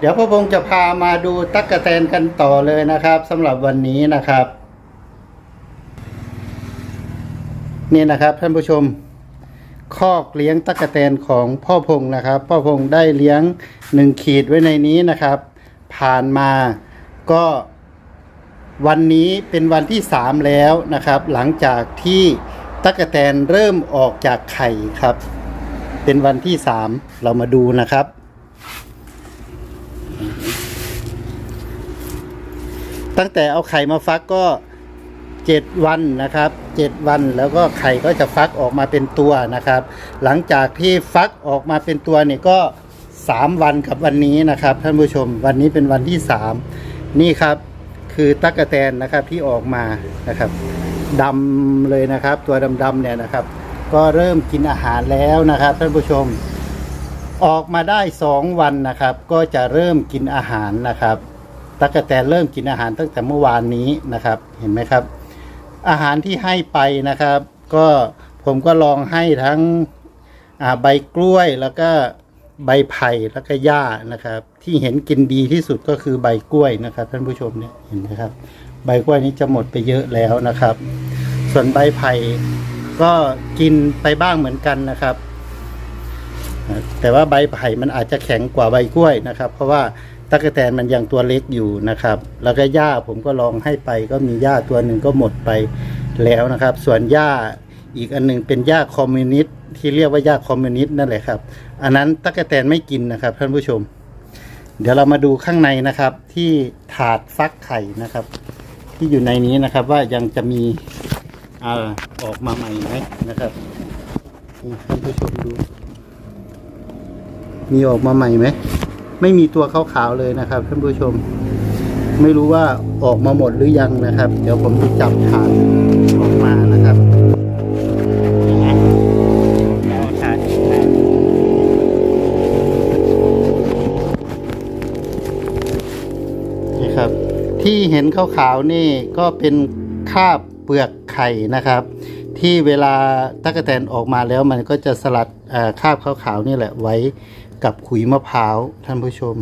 เดี๋ยวพ่อพงษ์จะพามาดูตั๊กแตนกันต่อเลยนะครับสำหรับวันนี้นะครับ นี่นะครับท่านผู้ชม คอกเลี้ยงตั๊กแตนของพ่อพงษ์นะครับ พ่อพงษ์ได้เลี้ยงหนึ่งขีดไว้ในนี้นะครับ ผ่านมาก็วันนี้เป็นวันที่สามแล้วนะครับ หลังจากที่ตั๊กแตนเริ่มออกจากไข่ครับ เป็นวันที่สามเรามาดูนะครับ ตั้งแต่เอาไข่มาฟักก็เจ็ดวันนะครับเจ็ดวันแล้วก็ไข่ก็จะฟักออกมาเป็นตัวนะครับ หลังจากที่ฟักออกมาเป็นตัวเนี่ยก็สามวันกับวันนี้นะครับ ท่านผู้ชมวันนี้เป็นวันที่สามนี่ครับคือตั๊กแตนนะครับที่ออกมานะครับดำเลยนะครับ ตัวดำๆเนี่ยนะครับ ก็เริ่มกินอาหารแล้วนะครับ ท่านผู้ชม ออกมาได้สองวันนะครับ ก็จะเริ่มกินอาหารนะครับ ตั๊กแตนเริ่มกินอาหารตั้งแต่เมื่อวานนี้นะครับ เห็นไหมครับ อาหารที่ให้ไปนะครับ ก็ผมก็ลองให้ทั้งใบกล้วยแล้วก็ใบไผ่แล้วก็หญ้านะครับ ที่เห็นกินดีที่สุดก็คือใบกล้วยนะครับ ท่านผู้ชมเนี่ยเห็นไหมครับ ใบกล้วยนี้จะหมดไปเยอะแล้วนะครับ ส่วนใบไผ่ก็กินไปบ้างเหมือนกันนะครับ แต่ว่าใบไผ่มันอาจจะแข็งกว่าใบกล้วยนะครับ เพราะว่า ตะกแตนมันยังตัวเล็กอยู่นะครับ แล้วก็หญ้าผมก็ลองให้ไป ก็มีหญ้าตัวหนึ่งก็หมดไปแล้วนะครับ ส่วนหญ้าอีกอันหนึงเป็นหญ้าคอมมิวนิสต์ที่เรียกว่าหญ้าคอมมิวนิสต์นั่นแหละครับ อันนั้นตะกแตนไม่กินนะครับ ท่านผู้ชม เดี๋ยวเรามาดูข้างในนะครับ ที่ถาดฟักไข่นะครับ ที่อยู่ในนี้นะครับว่ายังจะมีอ่าออกมาใหม่ไหมนะครับท่านผู้ชมดู มีออกมาใหม่ไหม ไม่มีตัวขาวๆเลยนะครับท่านผู้ชม ไม่รู้ว่าออกมาหมดหรือยังนะครับ เดี๋ยวผมจะจับถาดออกมานะครับนี่ครับ ที่เห็นขาวๆนี่ก็เป็นคราบเปลือกไข่นะครับ ที่เวลาตั๊กแตนออกมาแล้วมันก็จะสลัดคราบขาวๆนี่แหละไว้ กับขุยมะพร้าวท่านผู้ชม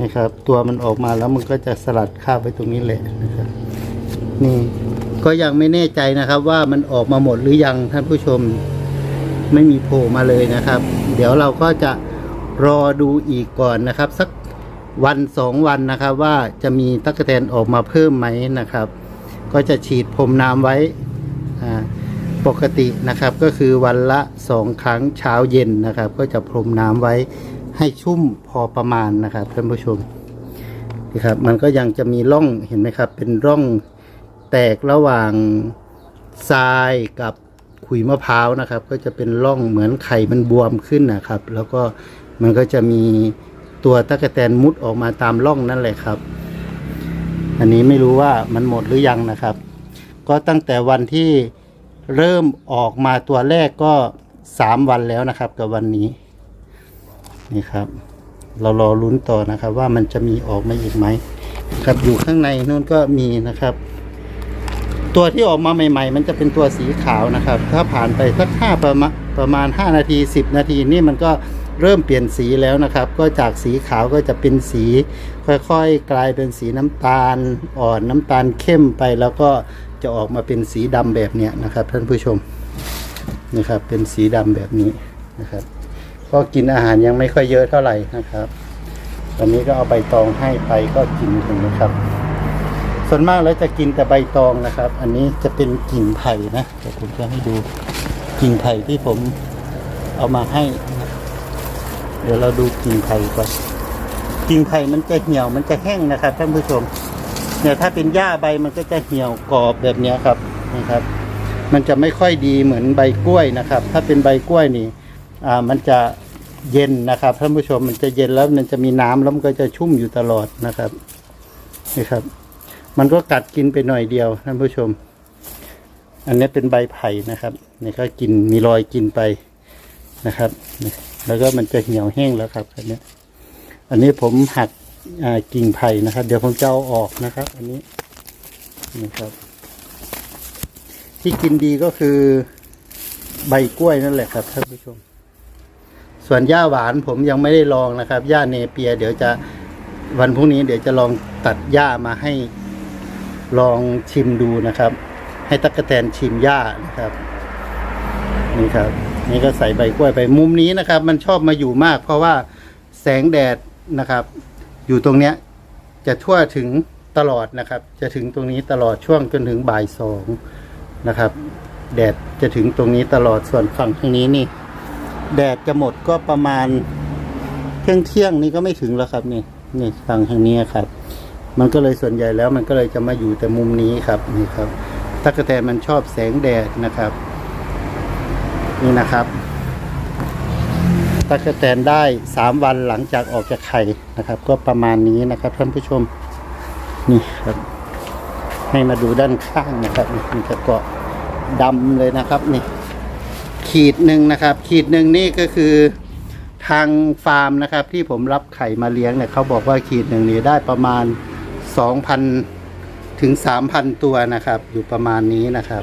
นะครับ ตัวมันออกมาแล้วมันก็จะสลัดคราบไว้ตรงนี้แหละนะครับ นี่ก็ยังไม่แน่ใจนะครับ ว่ามันออกมาหมดหรือยังท่านผู้ชม ไม่มีโผล่มาเลยนะครับ เดี๋ยวเราก็จะรอดูอีกก่อนนะครับ สักวันสองวันนะครับ ว่าจะมีตั๊กแตนออกมาเพิ่มไหมนะครับ ก็จะฉีดพรมน้ำไว้ ปกตินะครับก็คือวันละสองครั้งเช้าเย็นนะครับ ก็จะพรมน้ำไว้ให้ชุ่มพอประมาณนะครับท่านผู้ชมนี่ครับมันก็ยังจะมีร่องเห็นไหมครับ เป็นร่องแตกระหว่างทรายกับขุยมะพร้าวนะครับ ก็จะเป็นร่องเหมือนไข่มันบวมขึ้นนะครับ แล้วก็มันก็จะมีตัวตะกแตนมุดออกมาตามร่องนั่นแหละครับ อันนี้ไม่รู้ว่ามันหมดหรือยังนะครับ ก็ตั้งแต่วันที่ เริ่มออกมาตัวแรกก็สามวันแล้วนะครับกับวันนี้ นี่ครับ เรารอลุ้นต่อนะครับ ว่ามันจะมีออกมาอีกไหมครับอยู่ข้างในนู่นก็มีนะครับ ตัวที่ออกมาใหม่ ๆ มันจะเป็นตัวสีขาวนะครับ ถ้าผ่านไปสักห้าประมาณประมาณห้านาทีสิบนาทีนี่มันก็เริ่มเปลี่ยนสีแล้วนะครับ ก็จากสีขาวก็จะเป็นสี ค่อยๆ กลายเป็นสีน้ำตาลอ่อนน้ำตาลเข้มไปแล้วก็ จะออกมาเป็นสีดำแบบเนี้ยนะครับ ท่านผู้ชมนะครับ เป็นสีดำแบบนี้นะครับก็กินอาหารยังไม่ค่อยเยอะเท่าไหร่นะครับตอนนี้ก็เอาใบตองให้ไปก็กินถึงนะครับ ส่วนมากแล้วจะกินแต่ใบตองนะครับ อันนี้จะเป็นกิ่งไผ่นะเดี๋ยวผมจะให้ดูกิ่งไผ่ที่ผมเอามาให้นะเดี๋ยวเราดูกิ่งไผ่ก่อนกิ่งไผ่มันจะเหี่ยวมันจะแห้งนะครับท่านผู้ชม เนี่ยถ้าเป็นหญ้าใบมันก็จะเหี่ยวกรอบแบบนี้ครับนะครับ มันจะไม่ค่อยดีเหมือนใบกล้วยนะครับ ถ้าเป็นใบกล้วยนี่อ่ามันจะเย็นนะครับท่านผู้ชมมันจะเย็นแล้วมันจะมีน้ำแล้วมันก็จะชุ่มอยู่ตลอดนะครับนี่ครับ มันก็กัดกินไปหน่อยเดียวท่านผู้ชม อันนี้เป็นใบไผ่นะครับนี่ก็กินมีรอยกินไปนะครับ แล้วก็มันจะเหี่ยวแห้งแล้วครับอันนี้อันนี้ผมหัก กิ่งไผ่นะครับ เดี๋ยวผมจะเอาออกนะครับ อันนี้นี่ครับ ที่กินดีก็คือใบกล้วยนั่นแหละครับท่านผู้ชม ส่วนหญ้าหวานผมยังไม่ได้ลองนะครับหญ้าเนเปีย เดี๋ยวจะวันพรุ่งนี้เดี๋ยวจะลองตัดหญ้ามาให้ลองชิมดูนะครับ ให้ตั๊กแตนชิมหญ้านะครับนี่ครับ นี่ก็ใส่ใบกล้วยไปมุมนี้นะครับ มันชอบมาอยู่มาก เพราะว่าแสงแดดนะครับ อยู่ตรงเนี้ยจะทั่วถึงตลอดนะครับ จะถึงตรงนี้ตลอดช่วงจนถึงบ่ายสองนะครับ แดดจะถึงตรงนี้ตลอดส่วนฝั่งทางนี้นี่ แดดจะหมดก็ประมาณเที่ยงเที่ยงนี่ก็ไม่ถึงแล้วครับนี่นี่ฝั่งทางนี้ครับ มันก็เลยส่วนใหญ่แล้วมันก็เลยจะมาอยู่แต่มุมนี้ครับนี่ครับตั๊กแตนมันชอบแสงแดดนะครับ นี่นะครับ ตั๊กแตนได้สามวันหลังจากออกจากไข่นะครับ ก็ประมาณนี้นะครับท่านผู้ชมนี่ครับ ให้มาดูด้านข้างนะครับมันจะเกาะดำเลยนะครับนี่ ขีดหนึ่งนะครับ ขีดหนึ่งนี่ก็คือทางฟาร์มนะครับ ที่ผมรับไข่มาเลี้ยงเนี่ยเขาบอกว่าขีดหนึ่งนี่ได้ประมาณสองพันถึงสามพันตัวนะครับ อยู่ประมาณนี้นะครับ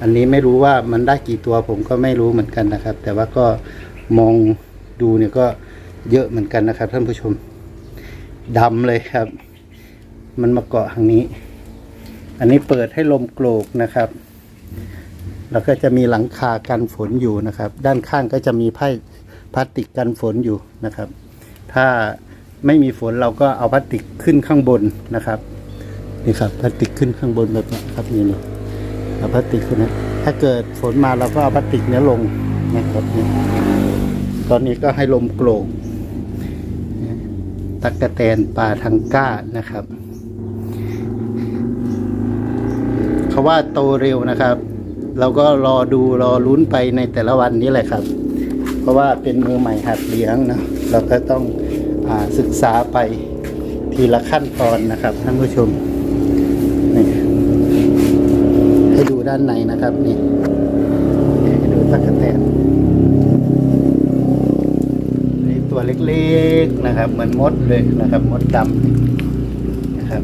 อันนี้ไม่รู้ว่ามันได้กี่ตัวผมก็ไม่รู้เหมือนกันนะครับ แต่ว่าก็มอง ดูเนี่ยก็เยอะเหมือนกันนะครับ ท่านผู้ชมดำเลยครับ มันมาเกาะทางนี้ อันนี้เปิดให้ลมโกรกนะครับ แล้วก็จะมีหลังคากันฝนอยู่นะครับ ด้านข้างก็จะมีไพ่พลาสติกกันฝนอยู่นะครับ ถ้าไม่มีฝนเราก็เอาพลาสติกขึ้นข้างบนนะครับนี่ครับพลาสติกขึ้นข้างบนแบบนี้ครับนี่นี่เอาพลาสติกขึ้นนะถ้าเกิดฝนมาเราก็เอาพลาสติกเนี้ยลงนะครับนี่ ตอนนี้ก็ให้ลมโกรกตักกะแตนปลาทังก้านะครับเขาว่าโตเร็วนะครับ เราก็รอดูรอลุ้นไปในแต่ละวันนี้แหละครับ เพราะว่าเป็นมือใหม่หัดเลี้ยงนะเราก็ต้องอศึกษาไปทีละขั้นตอนนะครับ ท่านผู้ชมนี่ให้ดูด้านในนะครับนี่ให้ดูตะกะแตน ตัวเล็กๆนะครับ เหมือนมดเลยนะครับ มดดำนะครับ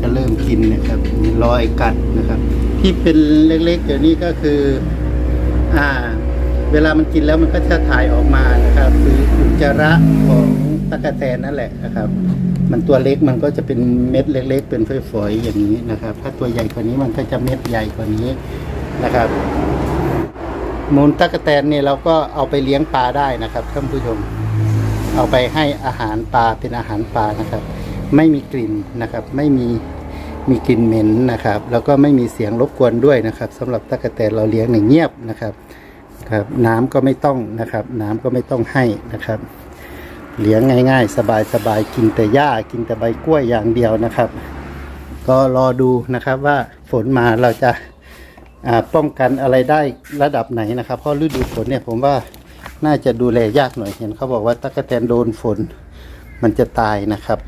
ก็เริ่มกินนะครับมีรอยกัดนะครับ ที่เป็นเล็กๆเดี๋ยวนี้ก็คือ อ่า เวลามันกินแล้วมันก็จะถ่ายออกมานะครับคืออุจจาระของตะกแตนนั่นแหละนะครับ มันตัวเล็กมันก็จะเป็นเม็ดเล็ก ๆ เป็นฝอยๆอย่างนี้นะครับ ถ้าตัวใหญ่กว่านี้มันก็จะเม็ดใหญ่กว่านี้นะครับ มูลตะกะแตนเนี่ยเราก็เอาไปเลี้ยงปลาได้นะครับท่านผู้ชม เอาไปให้อาหารปลาเป็นอาหารปลานะครับ ไม่มีกลิ่นนะครับ ไม่มีมีกลิ่นเหม็นนะครับ แล้วก็ไม่มีเสียงรบกวนด้วยนะครับสำหรับตะกะแตนเราเลี้ยงเนี่ยเงียบนะครับครับ น้ำก็ไม่ต้องนะครับ น้ำก็ไม่ต้องให้นะครับ เลี้ยงง่าย ๆ สบายๆกินแต่หญ้ากินแต่ใบกล้วยอย่างเดียวนะครับ ก็รอดูนะครับว่าฝนมาเราจะ ป้องกันอะไรได้ระดับไหนนะครับ เพราะฤดูฝนเนี่ยผมว่าน่าจะดูแลยากหน่อยเห็นเขาบอกว่าตะกะแตนโดนฝนมันจะตายนะครับ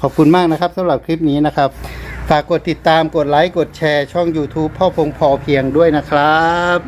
ขอบคุณมากนะครับสำหรับคลิปนี้นะครับฝากกดติดตามกดไลค์กดแชร์ช่อง YouTube พ่อพงพอเพียงด้วยนะครับ